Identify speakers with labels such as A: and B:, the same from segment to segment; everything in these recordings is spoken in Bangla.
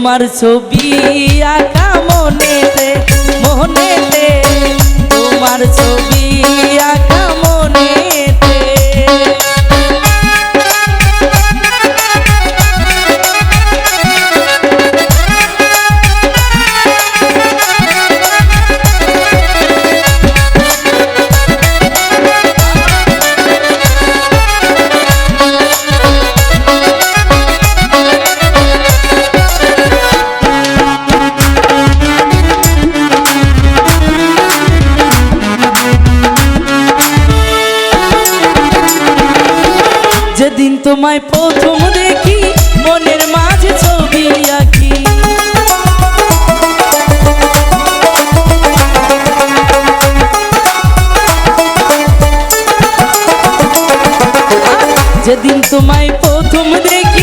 A: তোমার ছবি আঁকা মনেতে মনেতে। তোমার ছবি তোমায় প্রথম দেখি মনের মাঝে ছবি আঁকি। যেদিন তোমায় প্রথম দেখি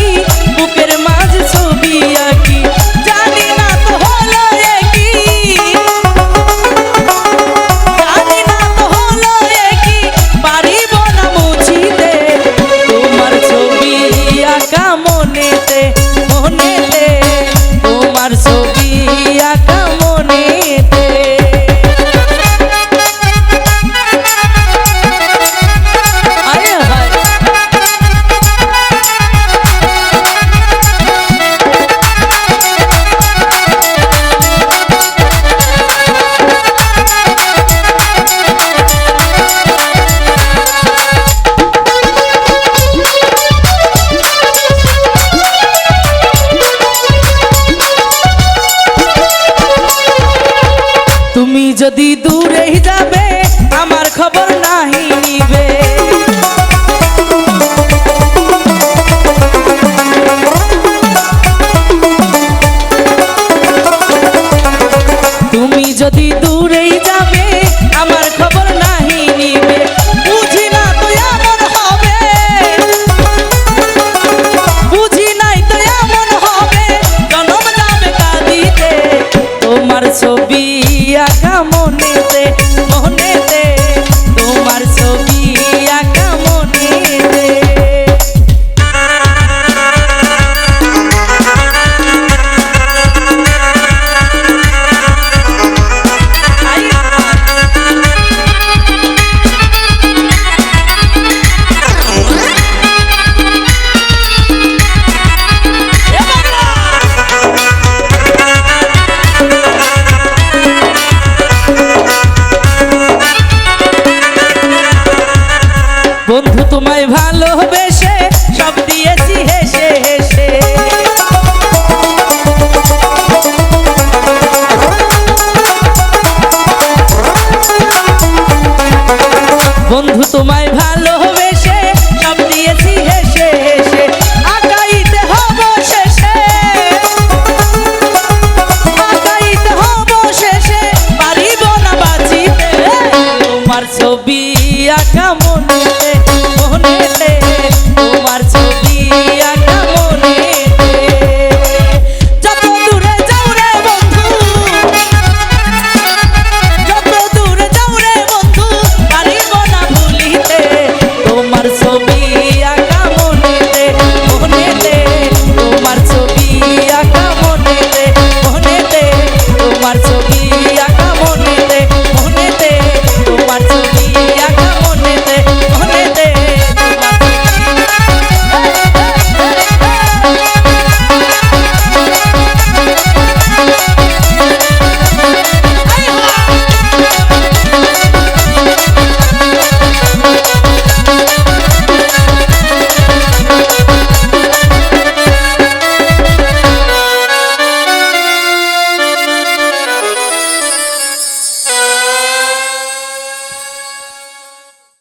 A: যাবে, আমার খবর নিবে। তুমি যদি দূরেই যাবে, আমার খবর নাহি নিবে। বুঝি না তো এমন হবে। বুঝি নাই তো এমন হবে। জনম যাবে কাঁদিতে। তোমার ছবি তোমায় ভালোবেসে সব দিয়েছি